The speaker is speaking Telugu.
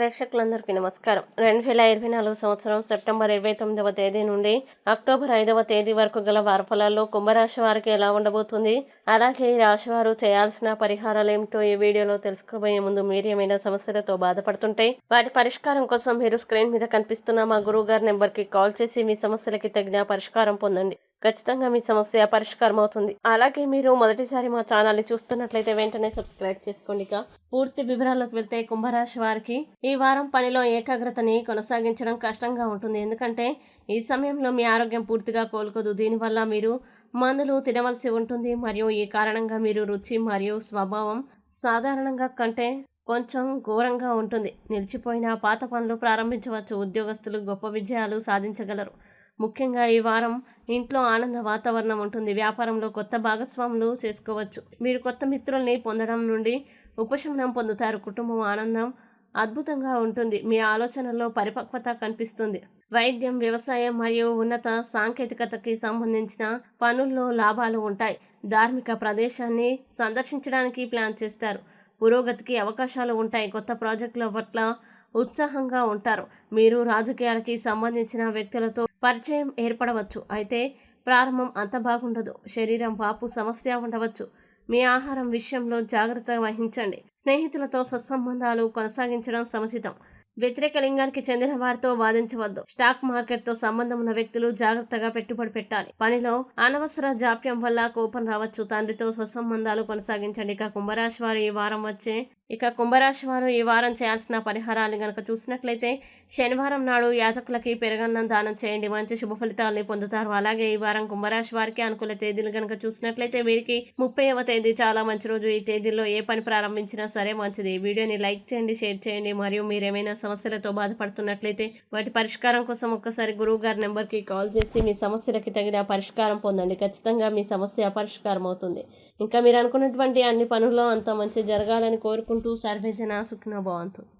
ప్రేక్షకులందరికీ నమస్కారం. రెండు వేల ఇరవై నాలుగు సంవత్సరం సెప్టెంబర్ ఇరవై తొమ్మిదవ తేదీ నుండి అక్టోబర్ ఐదవ తేదీ వరకు గల వారఫలాల్లో కుంభరాశి వారికి ఎలా ఉండబోతుంది? అలాగే ఈ రాశివారు చేయాల్సిన పరిహారాలు ఏమిటో ఈ వీడియోలో తెలుసుకోబోయే ముందు మీరు ఏమైనా సమస్యలతో బాధపడుతుంటే వాటి పరిష్కారం కోసం మీరు స్క్రీన్ మీద కనిపిస్తున్న మా గురువు గారి నెంబర్కి కాల్ చేసి మీ సమస్యలకి తగిన పరిష్కారం పొందండి. ఖచ్చితంగా మీ సమస్య పరిష్కారం అవుతుంది. అలాగే మీరు మొదటిసారి మా ఛానల్ని చూస్తున్నట్లయితే వెంటనే సబ్స్క్రైబ్ చేసుకోండి ఇక. పూర్తి వివరాల్లోకి వెళ్తే కుంభరాశి వారికి ఈ వారం పనిలో ఏకాగ్రతని కొనసాగించడం కష్టంగా ఉంటుంది. ఎందుకంటే ఈ సమయంలో మీ ఆరోగ్యం పూర్తిగా కోలుకోదు. దీనివల్ల మీరు మందులు తినవలసి ఉంటుంది. మరియు ఈ కారణంగా మీరు రుచి మరియు స్వభావం సాధారణంగా కంటే కొంచెం ఘోరంగా ఉంటుంది. నిలిచిపోయిన పాత పనులు ప్రారంభించవచ్చు. ఉద్యోగస్తులు గొప్ప విజయాలు సాధించగలరు. ముఖ్యంగా ఈ వారం ఇంట్లో ఆనంద వాతావరణం ఉంటుంది. వ్యాపారంలో కొత్త భాగస్వాములు చేసుకోవచ్చు. మీరు కొత్త మిత్రుల్ని పొందడం నుండి ఉపశమనం పొందుతారు. కుటుంబం ఆనందం అద్భుతంగా ఉంటుంది. మీ ఆలోచనల్లో పరిపక్వత కనిపిస్తుంది. వైద్యం వ్యవసాయం మరియు ఉన్నత సాంకేతికతకి సంబంధించిన పనుల్లో లాభాలు ఉంటాయి. ధార్మిక ప్రదేశాన్ని సందర్శించడానికి ప్లాన్ చేస్తారు. పురోగతికి అవకాశాలు ఉంటాయి. కొత్త ప్రాజెక్టుల పట్ల ఉత్సాహంగా ఉంటారు. మీరు రాజకీయాలకి సంబంధించిన వ్యక్తులతో పరిచయం ఏర్పడవచ్చు. అయితే ప్రారంభం అంత బాగుండదు. శరీరం వాపు సమస్య ఉండవచ్చు. మీ ఆహారం విషయంలో జాగ్రత్త వహించండి. స్నేహితులతో సత్సంబంధాలు కొనసాగించడం సముచితం. వ్యతిరేక లింగానికి చెందిన వారితో వాదించవద్దు. స్టాక్ మార్కెట్తో సంబంధం ఉన్న వ్యక్తులు జాగ్రత్తగా పెట్టుబడి పెట్టాలి. పనిలో అనవసర జాప్యం వల్ల కోపం రావచ్చు. తండ్రితో స్వసంబంధాలు కొనసాగించండి. ఇక కుంభరాశి వారు ఈ వారం వచ్చే ఇక కుంభరాశి వారు ఈ వారం చేయాల్సిన పరిహారాలు గనక చూసినట్లయితే శనివారం నాడు యాజకులకి పెరగన్నం దానం చేయండి. మంచి శుభ ఫలితాలని పొందుతారు. అలాగే ఈ వారం కుంభరాశి వారికి అనుకూల తేదీలు గనక చూసినట్లయితే వీరికి ముప్పైవ తేదీ చాలా మంచి రోజు. ఈ తేదీలో ఏ పని ప్రారంభించినా సరే మంచిది. ఈ వీడియోని లైక్ చేయండి షేర్ చేయండి. మరియు మీరు ఏమైనా సమస్యలతో బాధపడుతున్నట్లయితే వాటి పరిష్కారం కోసం ఒక్కసారి గురువు గారి నెంబర్కి కాల్ చేసి మీ సమస్యలకి తగిన పరిష్కారం పొందండి. ఖచ్చితంగా మీ సమస్య పరిష్కారం అవుతుంది ఇంకా మీరు అనుకున్నటువంటి అన్ని పనుల్లో అంత మంచి జరగాలని కోరుకుంటూ to Sarvajana Sukhnabhavantu.